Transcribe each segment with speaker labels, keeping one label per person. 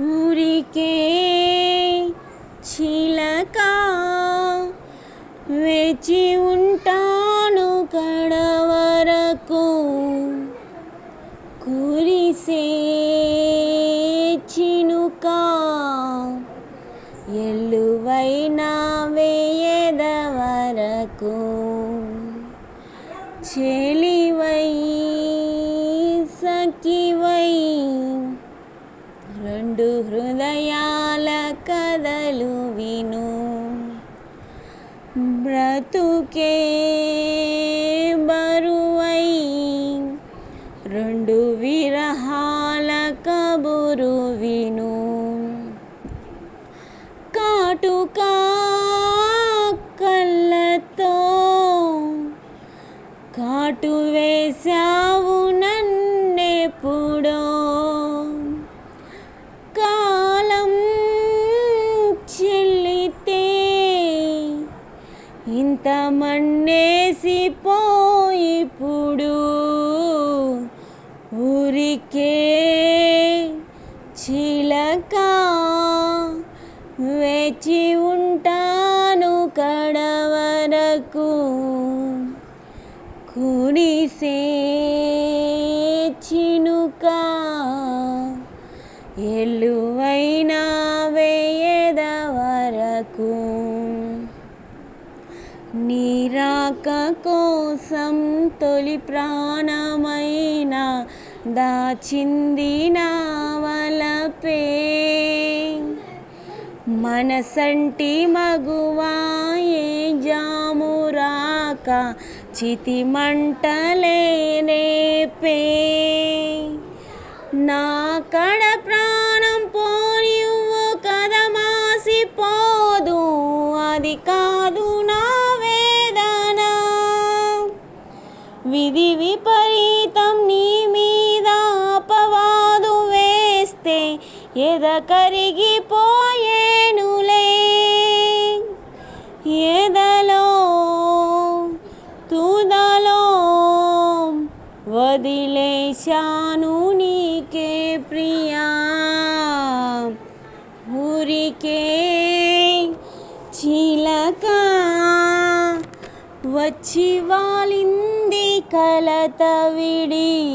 Speaker 1: ఊరికే చిలక వేచి ఉంటాను కడవరకు. కురిసే చినుక ఎల్లువైన వేయద వరకు చెలివై సఖీ బ్రతుకే బరువై రెండు విరహాల కబురు విను. కాటుకా కళ్ళతో కాటు ఊరికే చిలక వేచి ఉంటాను కడవరకు. కురిసే చినుక ఎల్లువైన వేయద వరకు నీరాక కోసం తొలి ప్రాణమైన దాచింది నా వలపే మనసంటి మగువాయే జామురాక చితి మంటలే రేపే నా కడ ప్రాణం పోనివ్వు కదమాసిపోదు అది కాదు నా వేదన. విధి విపరీతం నీ ఎద కరిగిపోయేనులే? ఎదలో తుదలో వదిలేశాను నీకే ప్రియా? ఊరికే చిలక? వచ్చి వాలింది కలత విడి?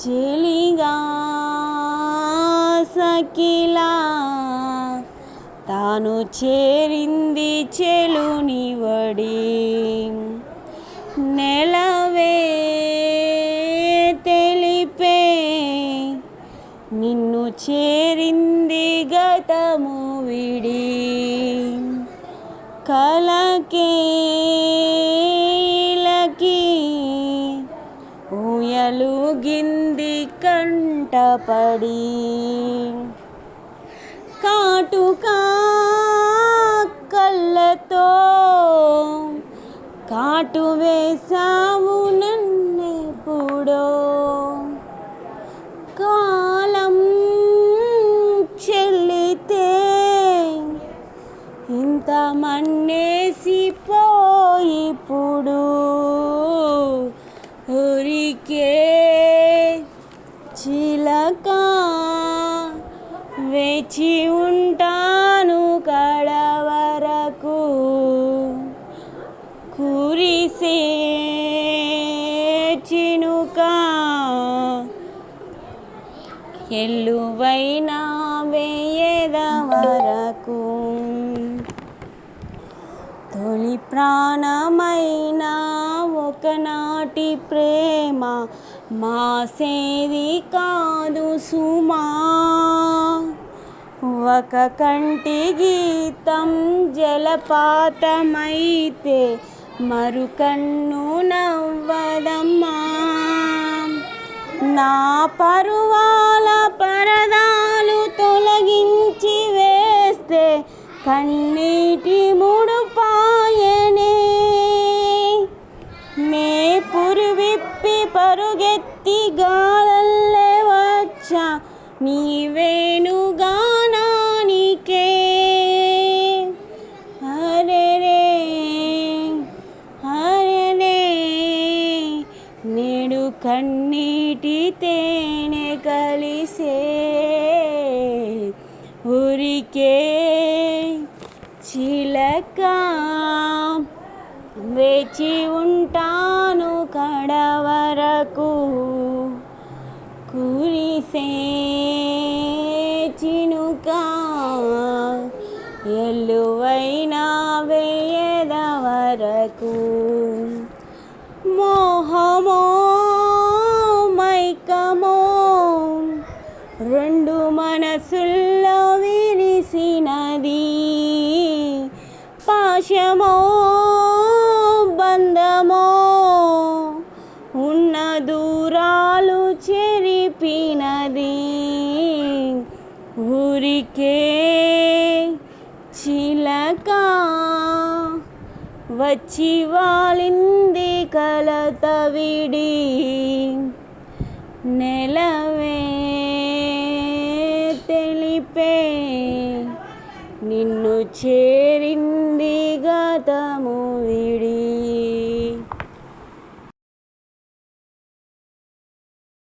Speaker 1: చెలిగా సకిలా తాను చేరింది చెలుని వడి. నెలవే తెలిపే. నిన్ను చేరింది గతము విడి. కలకేలకి ఊయలుగింది కంటపడి. కాటుకా కళ్ళతో కాటు వేశావు నన్నెప్పుడో కాలం చెల్లితే ఇంత మన్నేసి పోయిప్పుడు చిలకా వేచి ఉంటాను కడవరకు. కురిసే చినుక ఎల్లువైన వేయద వరకు తొలి ప్రాణమైన ఒకనాటి ప్రేమ మాసేది కాదు సుమా. ఒక కంటి గీతం జలపాతమైతే మరుకన్ను నవ్వదమ్మా. నా పరువాల పరదాలు తొలగించి వేస్తే కన్నీటి ముడుపాయనే. మే పురువిప్పి పరుగెత్తి గాలల్లే వచ్చా. వేణుగా కన్నీటి తేనె కలిసే ఉరికే చిలక వేచి ఉంటాను కడవరకు కురిసే చినుక. ఊరికే చిలక వచ్చి వాలింది కలత విడి నెలవే తెలిపే నిన్ను చేరింది గతము విడి